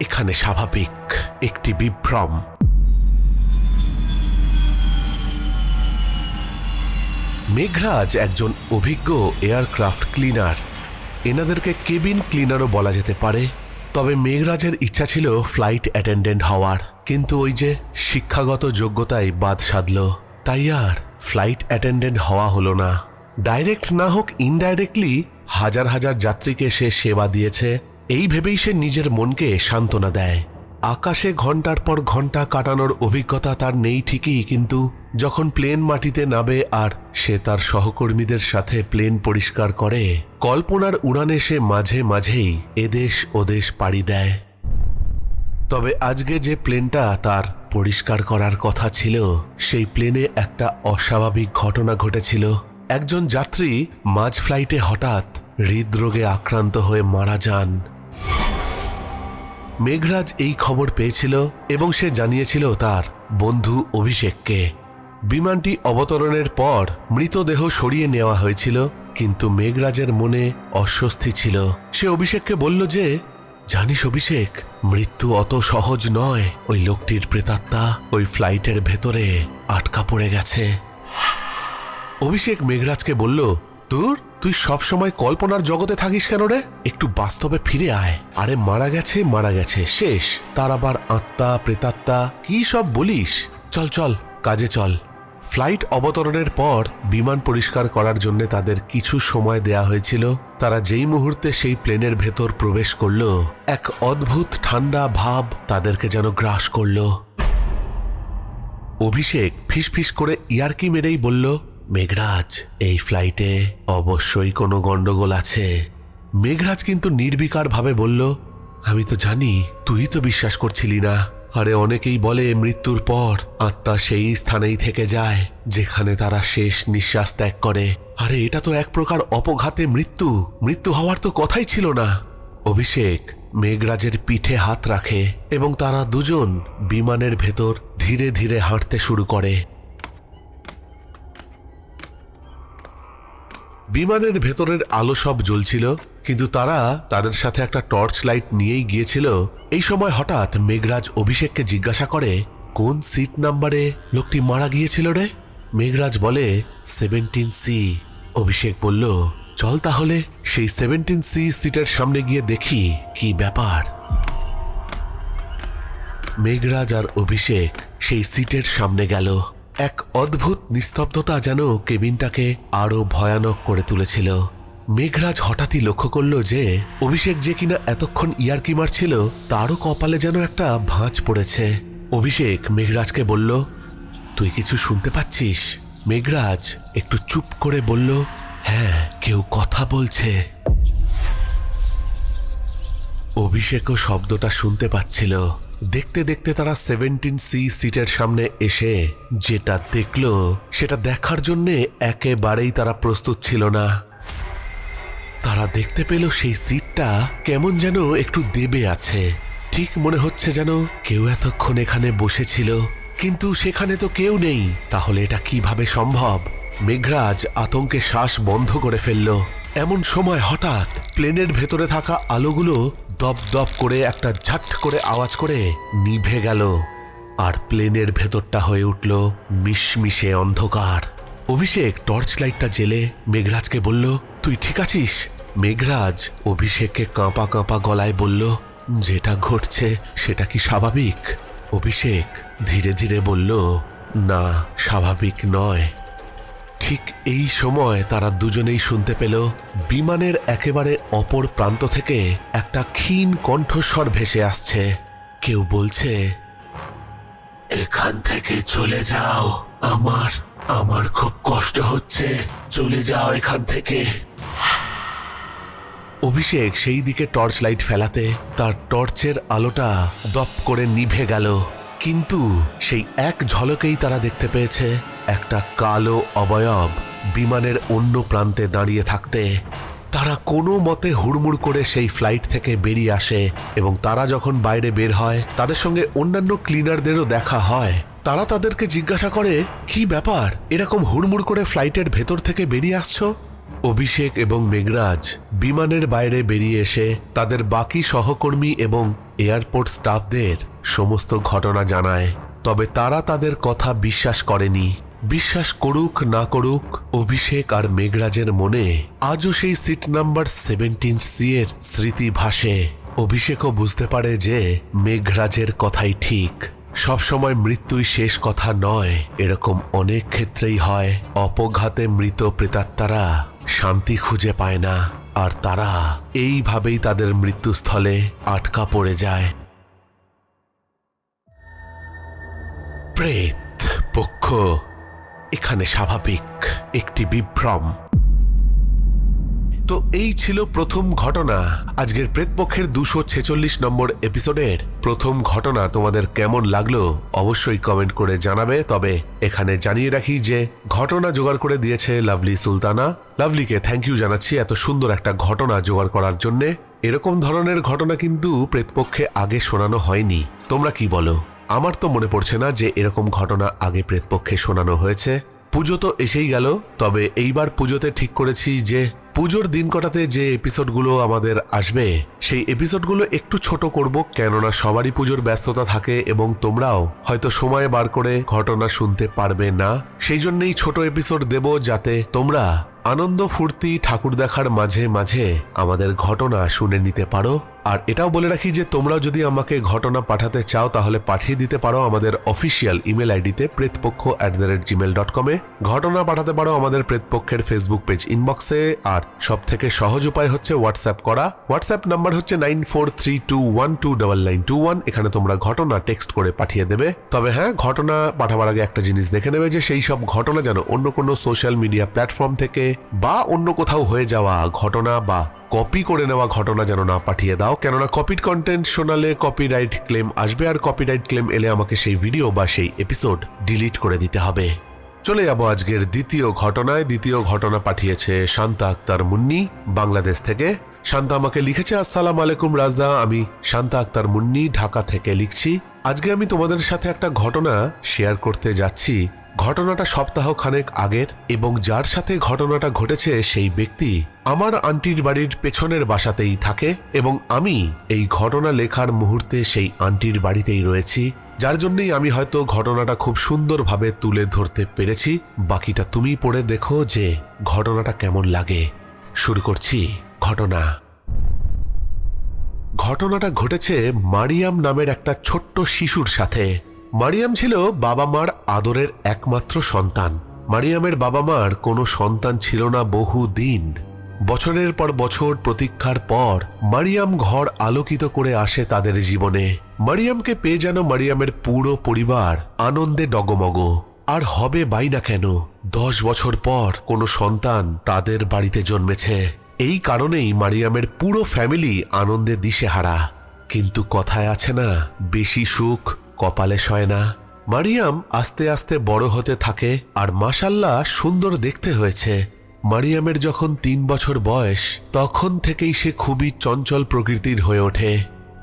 এখানে স্বাভাবিক একটি বিভ্রম। মেঘরাজ একজন অভিজ্ঞ এয়ারক্রাফট ক্লিনার। এনাদেরকে কেবিন ক্লিনারও বলা যেতে পারে। তবে মেঘরাজের ইচ্ছা ছিল ফ্লাইট অ্যাটেন্ডেন্ট হওয়ার। কিন্তু ওই যে শিক্ষাগত যোগ্যতায় বাদ সাধল। তাই আর ফ্লাইট অ্যাটেন্ডেন্ট হওয়া হলো না। ডাইরেক্ট না হোক ইনডাইরেক্টলি হাজার হাজার যাত্রীকে সে সেবা দিয়েছে। এই ভেবেই সে নিজের মনকে সান্ত্বনা দেয়। আকাশে ঘণ্টার পর ঘণ্টা কাটানোর অভিজ্ঞতা তার নেই ঠিকই, কিন্তু যখন প্লেন মাটিতে নাবে আর সে তার সহকর্মীদের সাথে প্লেন পরিষ্কার করে, কল্পনার উড়ানে সে মাঝে মাঝেই এদেশ ওদেশ পাড়ি দেয়। তবে আজকে যে প্লেনটা তার পরিষ্কার করার কথা ছিল, সেই প্লেনে একটা অস্বাভাবিক ঘটনা ঘটেছিল। একজন যাত্রী মাঝ ফ্লাইটে হঠাৎ হৃদরোগে আক্রান্ত হয়ে মারা যান। মেঘরাজ এই খবর পেয়েছিল এবং সে জানিয়েছিল তার বন্ধু অভিষেককে। বিমানটি অবতরণের পর মৃতদেহ সরিয়ে নেওয়া হয়েছিল, কিন্তু মেঘরাজের মনে অস্বস্তি ছিল। সে অভিষেককে বলল যে, জানিস অভিষেক, মৃত্যু অত সহজ নয়। ওই লোকটির প্রেতাত্মা ওই ফ্লাইটের ভেতরে আটকা পড়ে গেছে। অভিষেক মেঘরাজকে বলল তোর তুই সব সময় কল্পনার জগতে থাকিস কেন রে? একটু বাস্তবে ফিরে আয়। আরে মারা গেছে মারা গেছে, শেষ। তার আবার আত্মা, প্রেতাত্মা, কি সব বলিস? চল চল, কাজে চল। ফ্লাইট অবতরণের পর বিমান পরিষ্কার করার জন্য তাদের কিছু সময় দেয়া হয়েছিল। তারা যেই মুহূর্তে সেই প্লেনের ভেতর প্রবেশ করল, এক অদ্ভুত ঠান্ডা ভাব তাদেরকে যেন গ্রাস করল। অভিষেক ফিসফিস করে ইয়ারকি মেরেই বলল মেঘরাজ, এই ফ্লাইটে অবশ্যই কোনো গন্ডগোল আছে। মেঘরাজ কিন্তু নির্বিকারভাবে বলল, আমি তো জানি, তুই তো বিশ্বাস করছিলি না। আরে অনেকেই বলে মৃত্যুর পর আত্মা সেই স্থানেই থেকে যায়, যেখানে তারা শেষ নিঃশ্বাস ত্যাগ করে। আরে এটা তো এক প্রকার অপঘাতে মৃত্যু। মৃত্যু হওয়ার তো কথাই ছিল না। অভিষেক মেঘরাজের পিঠে হাত রাখে এবং তারা দুজন বিমানের ভেতর ধীরে ধীরে হাঁটতে শুরু করে। বিমানের ভেতরের আলো সব জ্বলছিল, কিন্তু তারা তাদের সাথে একটা টর্চ লাইট নিয়েই গিয়েছিল। এই সময় হঠাৎ মেঘরাজ অভিষেককে জিজ্ঞাসা করে, কোন সিট নাম্বারে লোকটি মারা গিয়েছিল রে? মেঘরাজ বলে, সেভেন্টিন সি। অভিষেক বলল, চল তাহলে সেই সেভেন্টিন সি সিটের সামনে গিয়ে দেখি কি ব্যাপার। মেঘরাজ আর অভিষেক সেই সিটের সামনে গেল। এক অদ্ভুত নিস্তব্ধতা যেন কেবিনটাকে আরও ভয়ানক করে তুলেছিল। মেঘরাজ হঠাৎই লক্ষ্য করল যে, অভিষেক যে কিনা এতক্ষণ ইয়ারকি মারছিল তারও কপালে যেন একটা ভাঁজ পড়েছে। অভিষেক মেঘরাজকে বলল, তুই কিছু শুনতে পাচ্ছিস? মেঘরাজ একটু চুপ করে বলল হ্যাঁ কেউ কথা বলছে। অভিষেকও শব্দটা শুনতে পাচ্ছিল। দেখতে দেখতে তারা সেভেন্টিন সি সিটের সামনে এসে যেটা দেখল, সেটা দেখার জন্যে একেবারেই তারা প্রস্তুত ছিল না। তারা দেখতে পেল সেই সিটটা কেমন যেন একটু দেবে আছে। ঠিক মনে হচ্ছে যেন কেউ এতক্ষণ এখানে বসেছিল, কিন্তু সেখানে তো কেউ নেই। তাহলে এটা কীভাবে সম্ভব? মেঘরাজ আতঙ্কে শ্বাস বন্ধ করে ফেলল। এমন সময় হঠাৎ প্লেনের ভেতরে থাকা আলোগুলো দপ দপ করে একটা ঝাট করে আওয়াজ করে নিভে গেল। আর প্লেনের ভেতরটা হয়ে উঠল মিশমিশে অন্ধকার। অভিষেক টর্চ লাইটটা জেলে মেঘরাজকে বলল, তুই ঠিক আছিস? মেঘরাজ অভিষেককে কাঁপা কাঁপা গলায় বলল, যেটা ঘটছে সেটা কি স্বাভাবিক? অভিষেক ধীরে ধীরে বলল, না, স্বাভাবিক নয়। ঠিক এই সময় তারা দুজনেই শুনতে পেল বিমানের একেবারে অপর প্রান্ত থেকে একটা ক্ষীণ কণ্ঠস্বর ভেসে আসছে। কেউ বলছে, এখান থেকে চলে যাও, আমার আমার খুব কষ্ট হচ্ছে, চলে যাও এখান থেকে। অভিষেক সেই দিকে টর্চ লাইট ফেলাতে তার টর্চের আলোটা দপ করে নিভে গেল। কিন্তু সেই এক ঝলকেই তারা দেখতে পেয়েছে একটা কালো অবয়ব বিমানের অন্য প্রান্তে দাঁড়িয়ে থাকতে তারা কোনো মতে হুড়মুড় করে সেই ফ্লাইট থেকে বেরিয়ে আসে এবং তারা যখন বাইরে বের হয়, তাদের সঙ্গে অন্যান্য ক্লিনারদেরও দেখা হয়। তারা তাদেরকে জিজ্ঞাসা করে, কি ব্যাপার? এরকম হুড়মুড় করে ফ্লাইটের ভেতর থেকে বেরিয়ে আসছো? অভিষেক এবং মেঘরাজ বিমানের বাইরে বেরিয়ে এসে তাদের বাকি সহকর্মী এবং এয়ারপোর্ট স্টাফদের সমস্ত ঘটনা জানায়। তবে তারা তাদের কথা বিশ্বাস করেনি। বিশ্বাস করুক না করুক, অভিষেক আর মেঘরাজের মনে আজও সেই সিট নাম্বার সেভেন্টিন সি এর স্মৃতি ভাসে। অভিষেকও বুঝতে পারে যে মেঘরাজের কথাই ঠিক। সবসময় মৃত্যুই শেষ কথা নয়, এরকম অনেক ক্ষেত্রেই হয়। অপঘাতে মৃত প্রেতাত্মারা শান্তি খুঁজে পায় না, আর তারা এইভাবেই তাদের মৃত্যুস্থলে আটকা পড়ে যায়। প্রেত পক্ষ এখানে স্বাভাবিক একটি বিভ্রম। তো এই ছিল প্রথম ঘটনা। আজকের প্রেতপক্ষের দুশো ছেচল্লিশ নম্বর এপিসোডের প্রথম ঘটনা। তোমাদের কেমন লাগল অবশ্যই কমেন্ট করে জানাবে। তবে এখানে জানিয়ে রাখি যে ঘটনা জোগাড় করে দিয়েছে লাভলি সুলতানা। লাভলিকে থ্যাংক ইউ জানাচ্ছি এত সুন্দর একটা ঘটনা জোগাড় করার জন্যে। এরকম ধরনের ঘটনা কিন্তু প্রেতপক্ষে আগে শোনানো হয়নি। তোমরা কি বলো? আমার তো মনে পড়ছে না যে এরকম ঘটনা আগে প্রেতপক্ষে শোনানো হয়েছে। পুজো তো এসেই গেল, তবে এইবার পুজোতে ঠিক করেছি যে পুজোর দিন কটাতে যে এপিসোডগুলো আমাদের আসবে, সেই এপিসোডগুলো একটু ছোট করব, কেননা সবারই পুজোর ব্যস্ততা থাকে এবং তোমরাও হয়তো সময় বার করে ঘটনা শুনতে পারবে না। সেই জন্যই ছোট এপিসোড দেব যাতে তোমরা আনন্দ ফুর্তি ঠাকুর দেখার মাঝে মাঝে আমাদের ঘটনা শুনে নিতে পারো। আর এটাও বলে রাখি যে তোমরাও যদি আমাকে ঘটনা পাঠাতে চাও, তাহলে পাঠিয়ে দিতে পারো আমাদের অফিসিয়াল ইমেল আইডিতে Pretpaksha at the rate Gmail dot কমে ঘটনা পাঠাতে পারো আমাদের প্রেতপক্ষের ফেসবুক পেজ ইনবক্সে আর সব থেকে সহজ উপায় হচ্ছে হোয়াটসঅ্যাপ করা। হোয়াটসঅ্যাপ নাম্বার হচ্ছে nine four three two one two double nine two one এখানে তোমরা ঘটনা টেক্সট করে পাঠিয়ে দেবে। তবে হ্যাঁ ঘটনা পাঠাবার আগে একটা জিনিস দেখে নেবে যে সেই সব ঘটনা যেন অন্য কোনো সোশ্যাল মিডিয়া প্ল্যাটফর্ম থেকে বা অন্য কোথাও হয়ে যাওয়া ঘটনা বা কপি করে নেওয়া ঘটনা যেন না পাঠিয়ে দাও। কেননা কপিড কন্টেন্ট শোনালে কপিরাইট ক্লেম আসবে আর কপিরাইট ক্লেম এলে আমাকে সেই ভিডিও বা সেই এপিসোড ডিলিট করে দিতে হবে। চলে যাব আজকের দ্বিতীয় ঘটনায়। দ্বিতীয় ঘটনা পাঠিয়েছে শান্তা আক্তার মুন্নি বাংলাদেশ থেকে। শান্তা আমাকে লিখেছে, আসসালাম আলাইকুম রাজদা, আমি শান্তা আক্তার মুন্নি ঢাকা থেকে লিখছি। আজকে আমি তোমাদের সাথে একটা ঘটনা শেয়ার করতে যাচ্ছি। ঘটনাটা সপ্তাহ খানেক আগের এবং যার সাথে ঘটনাটা ঘটেছে সেই ব্যক্তি আমার আন্টির বাড়ির পেছনের বাসাতেই থাকে এবং আমি এই ঘটনা লেখার মুহূর্তে সেই আন্টির বাড়িতেই রয়েছি, যার জন্যই আমি হয়তো ঘটনাটা খুব সুন্দরভাবে তুলে ধরতে পেরেছি। বাকিটা তুমি পড়ে দেখো যে ঘটনাটা কেমন লাগে। শুরু করছি ঘটনা। ঘটনাটা ঘটেছে মারিয়াম নামের একটা ছোট্ট শিশুর সাথে। মারিয়াম ছিল বাবা মার আদরের একমাত্র সন্তান। মারিয়ামের বাবা মার কোনো সন্তান ছিল না বহু দিন বছরের পর বছর প্রতীক্ষার পর মারিয়াম ঘর আলোকিত করে আসে তাদের জীবনে। মারিয়ামকে পেয়ে যেন মারিয়ামের পুরো পরিবার আনন্দে ডগমগ। আর হবে বাই না কেন, দশ বছর পর কোনো সন্তান তাদের বাড়িতে জন্মেছে। এই কারণেই মারিয়ামের পুরো ফ্যামিলি আনন্দে দিশেহারা। কিন্তু কথায় আছে না, বেশি সুখ কপালে সয় না মারিয়াম আস্তে আস্তে বড় হতে থাকে আর মাসাল্লাহ সুন্দর দেখতে হয়েছে। মারিয়ামের যখন তিন বছর বয়স, তখন থেকেই সে খুবই চঞ্চল প্রকৃতির হয়ে ওঠে।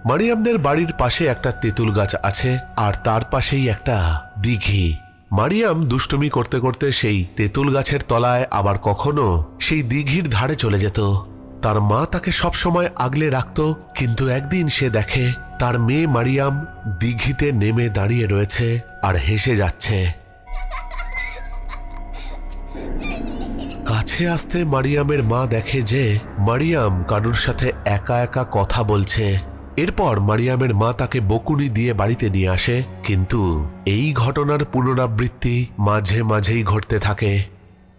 মারিয়ামদের বাড়ির পাশে একটা তেঁতুল গাছ আছে আর তার পাশেই একটা দিঘি। মারিয়াম দুষ্টুমি করতে করতে সেই তেঁতুল গাছের তলায় আবার কখনো সেই দিঘির ধারে চলে যেত। তার মা তাকে সবসময় আগলে রাখত, কিন্তু একদিন সে দেখে তার মেয়ে মারিয়াম দিঘিতে নেমে দাঁড়িয়ে রয়েছে আর হেসে যাচ্ছে। কাছে আসতে মারিয়ামের মা দেখে যে মারিয়াম কারুর সাথে একা একা কথা বলছে। এরপর মারিয়ামের মা তাকে বকুনি দিয়ে বাড়িতে নিয়ে আসে, কিন্তু এই ঘটনার পুনরাবৃত্তি মাঝে মাঝেই ঘটতে থাকে।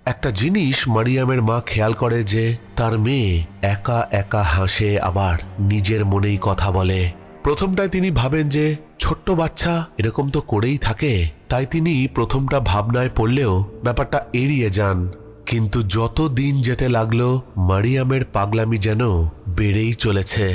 একটা জিনিস মারিয়ামের মা খেয়াল করে যে তার মেয়ে একা একা হাসে, আবার নিজের মনেই কথা বলে। প্রথমটায় তিনি ভাবেন যে, ছোট্ট বাচ্চা এরকম তো করেই থাকে। তাই তিনি প্রথমটা ভাবনায় পড়লেও ব্যাপারটা এড়িয়ে যান। কিন্তু যত দিন যেতে লাগল, মারিয়ামের পাগলামি যেন বেড়েই চলেছে।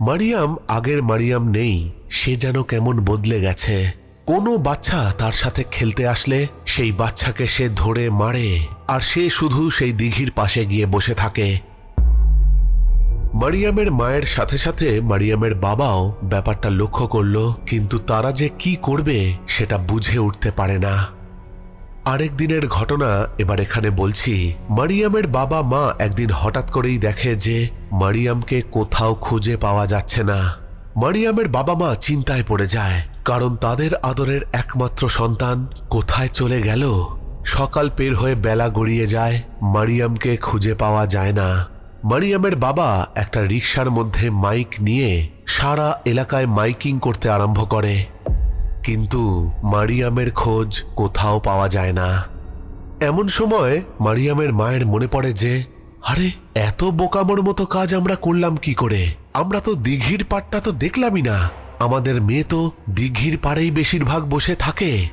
মারিয়াম, আগের মারিয়াম নেই, সে যেন কেমন বদলে গেছে। কোনো বাচ্চা তার সাথে খেলতে আসলে সেই বাচ্চাকে সে ধরে মারে, আর সে শুধু সেই দিঘির পাশে গিয়ে বসে থাকে। মারিয়ামের মায়ের সাথে সাথে মারিয়ামের বাবাও ব্যাপারটা লক্ষ্য করল, কিন্তু তারা যে কি করবে সেটা বুঝে উঠতে পারে না। আরেক দিনের ঘটনা, এবার এখানে বলছি, মারিয়ামের বাবা মা একদিন হঠাৎ করেই দেখে যে মারিয়ামকে কোথাও খুঁজে পাওয়া যাচ্ছে না। মারিয়ামের বাবা মা চিন্তায় পড়ে যায়, কারণ তাদের আদরের একমাত্র সন্তান কোথায় চলে গেল? সকাল পের হয়ে বেলা গড়িয়ে যায়, মারিয়ামকে খুঁজে পাওয়া যায় না। মারিয়ামের বাবা একটা রিক্সার মধ্যে মাইক নিয়ে সারা এলাকায় মাইকিং করতে আরম্ভ করে। কিন্তু মারিয়ামের খোঁজ কোথাও পাওয়া যায় না। এমন সময় মারিয়ামের মায়ের মনে পড়ে যে, আরে, এত বোকামোর মতো কাজ আমরা করলাম কি করে? আমরা তো দিঘির পাড়টা তো দেখলামই না। আমাদের মেয়ে তো দিঘির পাড়েই বেশিরভাগ বসে থাকে।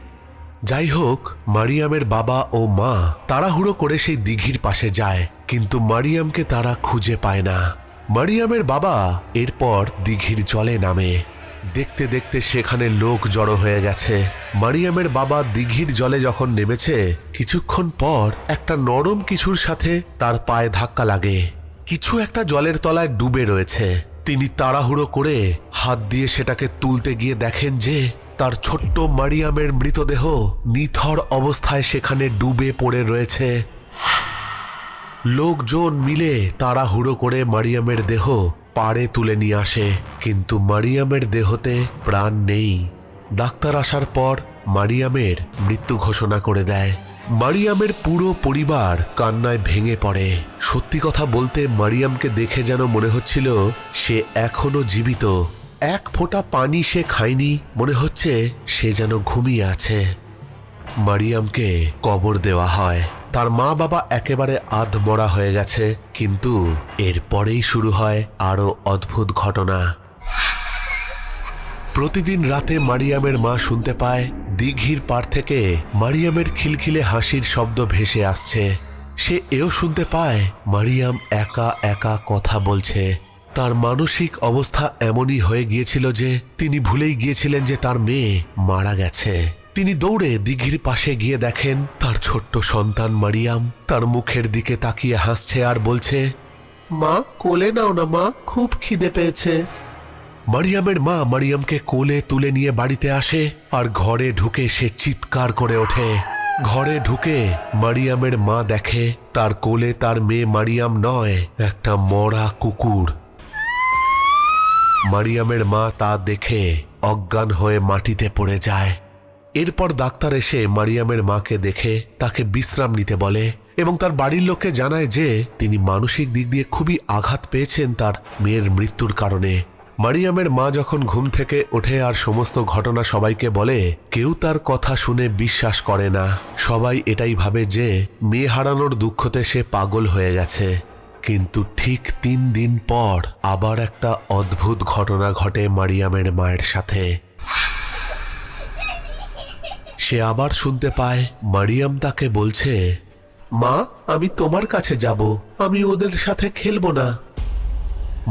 যাই হোক, মারিয়ামের বাবা ও মা তাড়াহুড়ো করে সেই দিঘির পাশে যায়। কিন্তু মারিয়ামকে তারা খুঁজে পায় না। মারিয়ামের বাবা এরপর দিঘির জলে নামে। দেখতে দেখতে সেখানে লোক জড়ো হয়ে গেছে। মারিয়ামের বাবা দিঘির জলে যখন নেমেছে, কিছুক্ষণ পর একটা নরম কিছুর সাথে তার পায়ে ধাক্কা লাগে। কিছু একটা জলের তলায় ডুবে রয়েছে। তিনি তাড়াহুড়ো করে হাত দিয়ে সেটাকে তুলতে গিয়ে দেখেন যে, তার ছোট্ট মারিয়ামের মৃতদেহ নিথর অবস্থায় সেখানে ডুবে পড়ে রয়েছে। লোকজন মিলে তাড়াহুড়ো করে মারিয়ামের দেহ পাড়ে তুলে নিয়ে আসে, কিন্তু মারিয়ামের দেহতে প্রাণ নেই। ডাক্তার আসার পর মারিয়ামের মৃত্যু ঘোষণা করে দেয়। মারিয়ামের পুরো পরিবার কান্নায় ভেঙে পড়ে। সত্যি কথা বলতে মারিয়ামকে দেখে যেন মনে হচ্ছিল সে এখনও জীবিত। এক ফোঁটা পানি সে খায়নি, মনে হচ্ছে সে যেন ঘুমিয়ে আছে। মারিয়ামকে কবর দেওয়া হয়। তার মা বাবা একেবারে আধমরা হয়ে গেছে, কিন্তু এরপরেই শুরু হয় আরও অদ্ভুত ঘটনা। প্রতিদিন রাতে মারিয়ামের মা শুনতে পায়, দিঘির পার থেকে মারিয়ামের খিলখিলে হাসির শব্দ ভেসে আসছে। সে এও শুনতে পায়, মারিয়াম একা একা কথা বলছে। তার মানসিক অবস্থা এমনই হয়ে গিয়েছিল যে তিনি ভুলেই গিয়েছিলেন যে তার মেয়ে মারা গেছে। তিনি দৌড়ে দিঘির পাশে গিয়ে দেখেন তার ছোট্ট সন্তান মারিয়াম তার মুখের দিকে তাকিয়ে হাসছে আর বলছে, মা, কোলে নাও না, মা, খুব খিদে পেয়েছে। মারিয়ামের মা মারিয়ামকে কোলে তুলে নিয়ে বাড়িতে আসে আর ঘরে ঢুকে সে চিৎকার করে ওঠে। ঘরে ঢুকে মারিয়ামের মা দেখে তার কোলে তার মেয়ে মারিয়াম নয়, একটা মরা কুকুর। মারিয়ামের মা তা দেখে অজ্ঞান হয়ে মাটিতে পড়ে যায়। এরপর ডাক্তার এসে মারিয়ামের মাকে দেখে তাকে বিশ্রাম নিতে বলে এবং তার বাড়ির লোককে জানায় যে তিনি মানসিক দিক দিয়ে খুবই আঘাত পেয়েছেন তার মেয়ের মৃত্যুর কারণে। মারিয়ামের মা যখন ঘুম থেকে ওঠে আর সমস্ত ঘটনা সবাইকে বলে, কেউ তার কথা শুনে বিশ্বাস করে না। সবাই এটাই ভাবে যে মেয়ে হারানোর দুঃখতে সে পাগল হয়ে গেছে। কিন্তু ঠিক তিন দিন পর আবার একটা অদ্ভুত ঘটনা ঘটে মারিয়ামের মায়ের সাথে। সে আবার শুনতে পায় মারিয়াম তাকে বলছে, মা, আমি তোমার কাছে যাব, আমি ওদের সাথে খেলব না।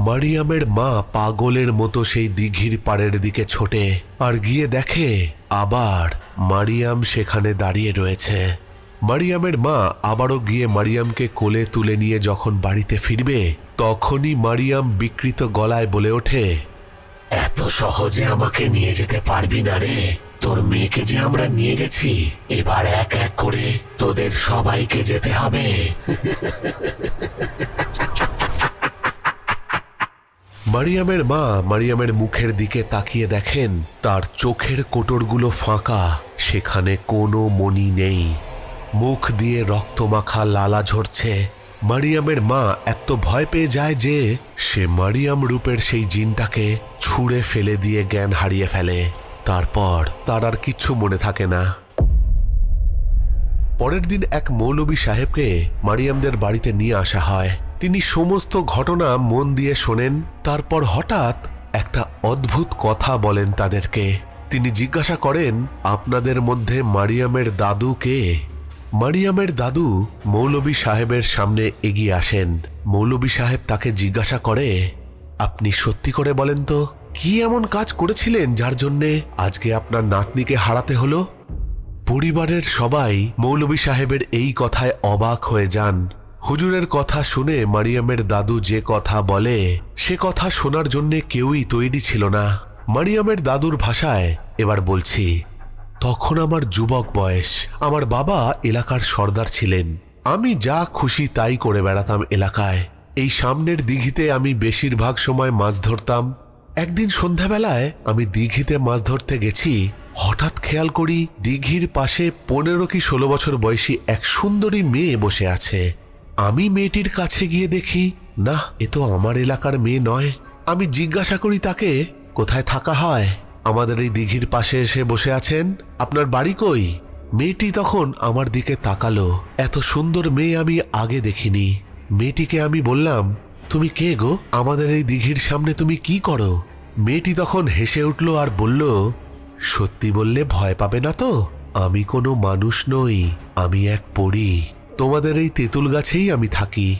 মারিয়ামের মা পাগলের মতো সেই দিঘির পাড়ের দিকে ছোটে আর গিয়ে দেখে আবার মারিয়াম সেখানে দাঁড়িয়ে রয়েছে। মারিয়ামের মা আবারও গিয়ে মারিয়ামকে কোলে তুলে নিয়ে যখন বাড়িতে ফিরবে, তখনই মারিয়াম বিকৃত গলায় বলে ওঠে, এত সহজে আমাকে নিয়ে যেতে পারবি না রে। তোর মেয়েকে যে আমরা নিয়ে গেছি, এবার এক এক করে তোদের সবাইকে যেতে হবে। মারিয়ামের মা মারিয়ামের মুখের দিকে তাকিয়ে দেখেন, তার চোখের কোটরগুলো ফাঁকা, সেখানে কোনো মনি নেই। মুখ দিয়ে রক্তমাখা লালা ঝরছে। মারিয়ামের মা এত ভয় পেয়ে যায় যে, সে মারিয়াম রূপের সেই জিনটাকে ছুঁড়ে ফেলে দিয়ে জ্ঞান হারিয়ে ফেলে। তারপর তার আর কিচ্ছু মনে থাকে না। পরের দিন এক মৌলবী সাহেবকে মারিয়ামদের বাড়িতে নিয়ে আসা হয়। তিনি সমস্ত ঘটনা মন দিয়ে শোনেন, তারপর হঠাৎ একটা অদ্ভুত কথা বলেন তাদেরকে। তিনি জিজ্ঞাসা করেন, আপনাদের মধ্যে মারিয়ামের দাদু কে? মারিয়ামের দাদু মৌলবী সাহেবের সামনে এগিয়ে আসেন। মৌলবী সাহেব তাকে জিজ্ঞাসা করে, আপনি সত্যি করে বলেন তো? কি এমন কাজ করেছিলেন যার জন্যে আজকে আপনার নাতনিকে হারাতে হলো? পরিবারের সবাই মৌলবী সাহেবের এই কথায় অবাক হয়ে যান। হুজুরের কথা শুনে মারিয়ামের দাদু যে কথা বলে, সে কথা শোনার জন্যে কেউই তৈরি ছিল না। মারিয়ামের দাদুর ভাষায় এবার বলছি, তখন আমার যুবক বয়স। আমার বাবা এলাকার সর্দার ছিলেন। আমি যা খুশি তাই করে বেড়াতাম এলাকায়। এই সামনের দিঘিতে আমি বেশিরভাগ সময় মাছ ধরতাম। একদিন সন্ধ্যাবেলায় আমি দিঘিতে মাছ ধরতে গেছি, হঠাৎ খেয়াল করি দিঘির পাশে পনেরো কি ষোলো বছর বয়সী এক সুন্দরী মেয়ে বসে আছে। আমি মেয়েটির কাছে গিয়ে দেখি, না, এ তো আমার এলাকার মেয়ে নয়। আমি জিজ্ঞাসা করি, তাকে কোথায় থাকা হয়? আমাদের এই দিঘির পাশে এসে বসে আছেন? আপনার বাড়ি কই? মেয়েটি তখন আমার দিকে তাকালো। এত সুন্দর মেয়ে আমি আগে দেখিনি। মেয়েটিকে আমি বললাম তুমি কে গো? আমাদের এই দিঘির সামনে তুমি কি করো? মেয়েটি তখন হেসে উঠল আর বলল, সত্যি বললে ভয় পাবে না তো? আমি কোনো মানুষ নই, আমি এক পড়ি তোমাদের এই তেঁতুল গাছেই আমি থাকি।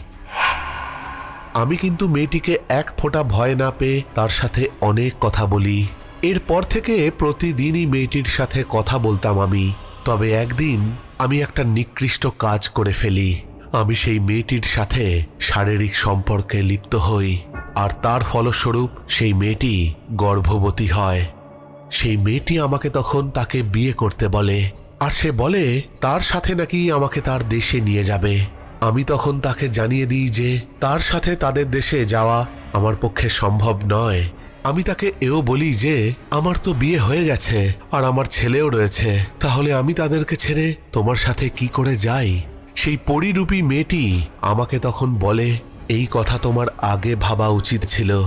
আমি কিন্তু মেয়েটিকে এক ফোঁটা ভয় না পেয়ে তার সাথে অনেক কথা বলি। এরপর থেকে প্রতিদিনই মেয়েটির সাথে কথা বলতাম আমি। তবে একদিন আমি একটা নিকৃষ্ট কাজ করে ফেলি। আমি সেই মেয়েটির সাথে শারীরিক সম্পর্কে লিপ্ত হই, আর তার ফলস্বরূপ সেই মেয়েটি গর্ভবতী হয়। সেই মেয়েটি আমাকে তখন তাকে বিয়ে করতে বলে, আর সে বলে, তার সাথে নাকি আমাকে তার দেশে নিয়ে যাবে। আমি তখন তাকে জানিয়ে দিই যে, তার সাথে তাদের দেশে যাওয়া আমার পক্ষে সম্ভব নয়। আমি তাকে এও বলি যে, আমার তো বিয়ে হয়ে গেছে, আর আমার ছেলেও রয়েছে। তাহলে আমি তাদেরকে ছেড়ে তোমার সাথে কি করে যাই? সেই পরিরূপী মেয়েটি আমাকে তখন বলে, এই কথা তোমার আগে ভাবা উচিত ছিল।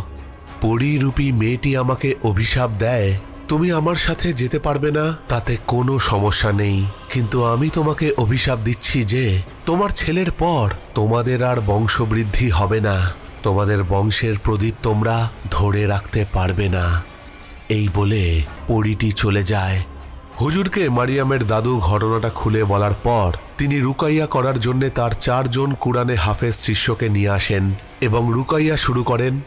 পরিরূপী মেয়েটি আমাকে অভিশাপ দেয়। তুমি আমার সাথে যেতে পারবে না, তাতে কোনো সমস্যা নেই। কিন্তু আমি তোমাকে অভিশাপ দিচ্ছি যে, তোমার ছেলের পর তোমাদের আর বংশবৃদ্ধি হবে না। তোমাদের বংশের প্রদীপ তোমরা ধরে রাখতে পারবে না। এই বলে পরিটি চলে যায়। হুজুরকে মারিয়ামের দাদু ঘটনাটা খুলে বলার পর তিনি রুকাইয়া করার জন্য তার চারজন কুরআনে হাফেজ শিষ্যকে নিয়ে আসেন এবং রুকাইয়া শুরু করেন,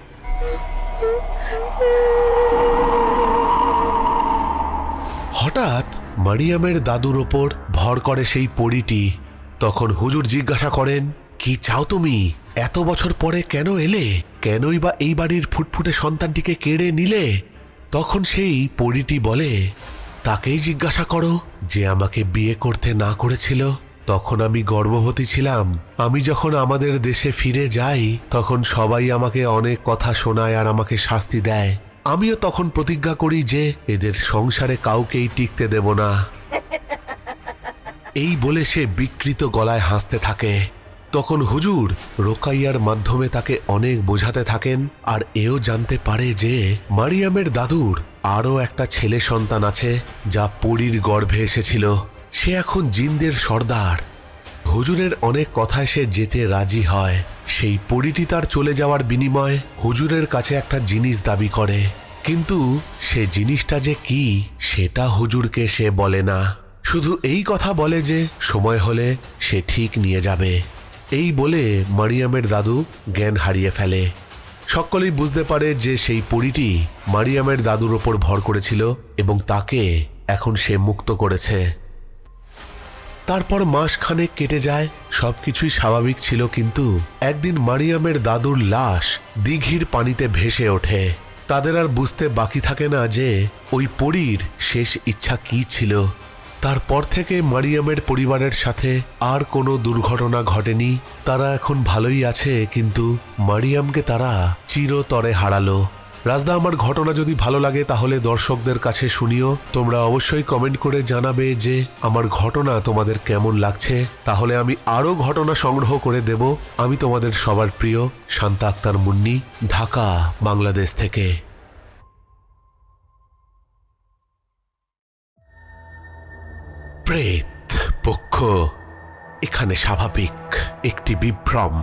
হঠাৎ মারিয়ামের দাদুর ওপর ভর করে সেই পরিটি। তখন হুজুর জিজ্ঞাসা করেন, কি চাও তুমি? এত বছর পরে কেন এলে? কেনই বা এই বাড়ির ফুটফুটে সন্তানটিকে কেড়ে নিলে? তখন সেই পরিটি বলে, তাকেই জিজ্ঞাসা করো যে আমাকে বিয়ে করতে না করেছিল। তখন আমি গর্ভবতী ছিলাম। আমি যখন আমাদের দেশে ফিরে যাই, তখন সবাই আমাকে অনেক কথা শোনায় আর আমাকে শাস্তি দেয়। আমিও তখন প্রতিজ্ঞা করি যে, এদের সংসারে কাউকেই টিকতে দেব না। এই বলে সে বিকৃত গলায় হাসতে থাকে। তখন হুজুর রোকাইয়ার মাধ্যমে তাকে অনেক বোঝাতে থাকেন আর এও জানতে পারে যে, মারিয়ামের দাদুর আরও একটা ছেলে সন্তান আছে, যা পরীর গর্ভে এসেছিল। সে এখন জিনদের সর্দার। হুজুরের অনেক কথায় সে যেতে রাজি হয়। সেই পরিটি তার চলে যাওয়ার বিনিময়ে হুজুরের কাছে একটা জিনিস দাবি করে। কিন্তু সে জিনিসটা যে কি, সেটা হুজুরকে সে বলে না। শুধু এই কথা বলে যে সময় হলে সে ঠিক নিয়ে যাবে। এই বলে মারিয়ামের দাদু জ্ঞান হারিয়ে ফেলে। সকলেই বুঝতে পারে যে সেই পরিটি মারিয়ামের দাদুর ওপর ভর করেছিল এবং তাকে এখন সে মুক্ত করেছে। তারপর মাস খানেক কেটে যায়, সবকিছুই স্বাভাবিক ছিল কিন্তু একদিন মারিয়ামের দাদুর লাশ দিঘির পানিতে ভেসে ওঠে। তাদের আর বুঝতে বাকি থাকে না যে ওই পরীর শেষ ইচ্ছা কি ছিল। তারপর থেকে মারিয়ামের পরিবারের সাথে আর কোনো দুর্ঘটনা ঘটেনি। তারা এখন ভালোই আছে, কিন্তু মারিয়ামকে তারা চিরতরে হারালো। রাজদা, আমার ঘটনা যদি ভালো লাগে তাহলে দর্শকদের কাছে শুনিও। তোমরা অবশ্যই কমেন্ট করে জানাবে যে আমার ঘটনা তোমাদের কেমন লাগছে। তাহলে আমি আরও ঘটনা সংগ্রহ করে দেব। আমি তোমাদের সবার প্রিয় শান্তা আক্তার মুন্নি, ঢাকা, বাংলাদেশ থেকে। প্রেত পক্ষ, এখানে স্বাভাবিক একটি বিভ্রম।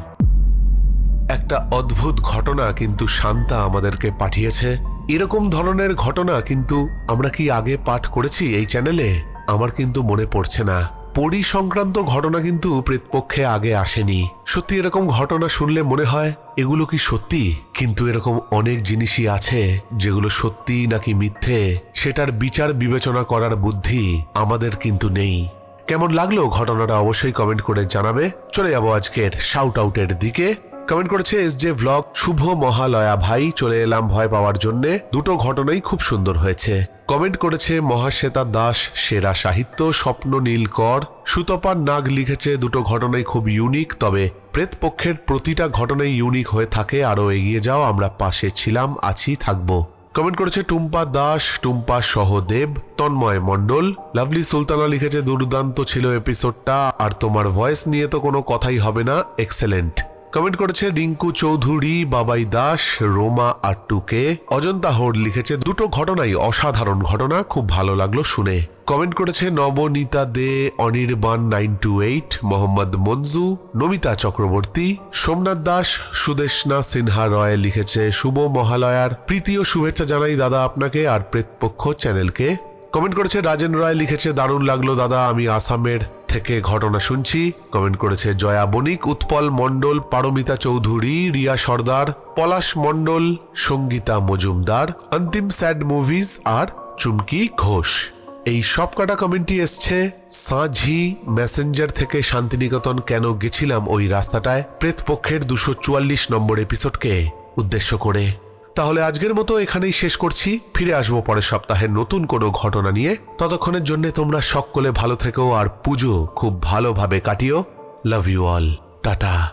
একটা অদ্ভুত ঘটনা কিন্তু শান্তা আমাদেরকে পাঠিয়েছে। এরকম ধরনের ঘটনা কিন্তু আমরা কি আগে পাঠ করেছি এই চ্যানেলে? আমার কিন্তু মনে পড়ছে না। পরি সংক্রান্ত ঘটনা কিন্তু প্রেতপক্ষে আগে আসেনি। সত্যি এরকম ঘটনা শুনলে মনে হয়, এগুলো কি সত্যি? কিন্তু এরকম অনেক জিনিসই আছে, যেগুলো সত্যি নাকি মিথ্যে, সেটার বিচার বিবেচনা করার বুদ্ধি আমাদের কিন্তু নেই। কেমন লাগল ঘটনাটা অবশ্যই কমেন্ট করে জানাবে। চলে যাব আজকের শাউট আউটের দিকে। কমেন্ট করেছে, এস জে ভ্লগ শুভ মহালয়া ভাই, চলে এলাম ভয় পাওয়ার জন্যে। দুটো ঘটনাই খুব সুন্দর হয়েছে। কমেন্ট করেছে, মহাশ্বেতা দাস, সেরা সাহিত্য, স্বপ্ন নীলকর সুতপার নাগ লিখেছে, দুটো ঘটনাই খুব ইউনিক তবে প্রেতপক্ষের প্রতিটা ঘটনাই ইউনিক হয়ে থাকে আরও এগিয়ে যাও, আমরা পাশে ছিলাম, আছি, থাকব। কমেন্ট করেছে, টুম্পা দাস, টুম্পা সহদেব, তন্ময় মণ্ডল। লাভলি সুলতানা লিখেছে, দুর্দান্ত ছিল এপিসোডটা আর তোমার ভয়েস নিয়ে তো কোনো কথাই হবে না এক্সেলেন্ট কমেন্ট করেছে রিঙ্কু চৌধুরী, বাবাই দাস, রোমা আট্টুকে। অজন্তা হোড লিখেছে, দুটো ঘটনাই অসাধারণ ঘটনা, খুব ভালো লাগল শুনে। কমেন্ট করেছে, Nabanita De, Anirban nine two eight, Mohammad Manju, Namita Chakraborty, Somnath Das Sudeshna Sinha Roy লিখেছে, শুভ মহালয়ার। প্রীতি ও শুভেচ্ছা জানাই দাদা আপনাকে আর প্রেতপক্ষ চ্যানেলকে। কমেন্ট করেছে, রাজেন রায় লিখেছে, দারুণ লাগল দাদা, আমি আসামের থেকে ঘটনা শুনছি। কমেন্ট করেছে, জয়া বণিক, উৎপল মণ্ডল, পারমিতা চৌধুরী, রিয়া সর্দার, পলাশ মণ্ডল, সঙ্গীতা মজুমদার, অন্তিম স্যাড মুভিজ আর চুমকি ঘোষ। এই সব কটা কমেন্টই এসছে। সাঁঝি মেসেঞ্জার থেকে শান্তিনিকেতন কেন গেছিলাম ওই রাস্তাটায়? প্রেতপক্ষের দুশো চুয়াল্লিশ নম্বর এপিসোডকে উদ্দেশ্য করে। তাহলে আজকের মতো এখানেই শেষ করছি। ফিরে আসব পরের সপ্তাহে নতুন কোনো ঘটনা নিয়ে। ততক্ষণের জন্য তোমরা সকলে ভালো থেকো আর পুজো খুব ভালোভাবে কাটিও। Love you all tata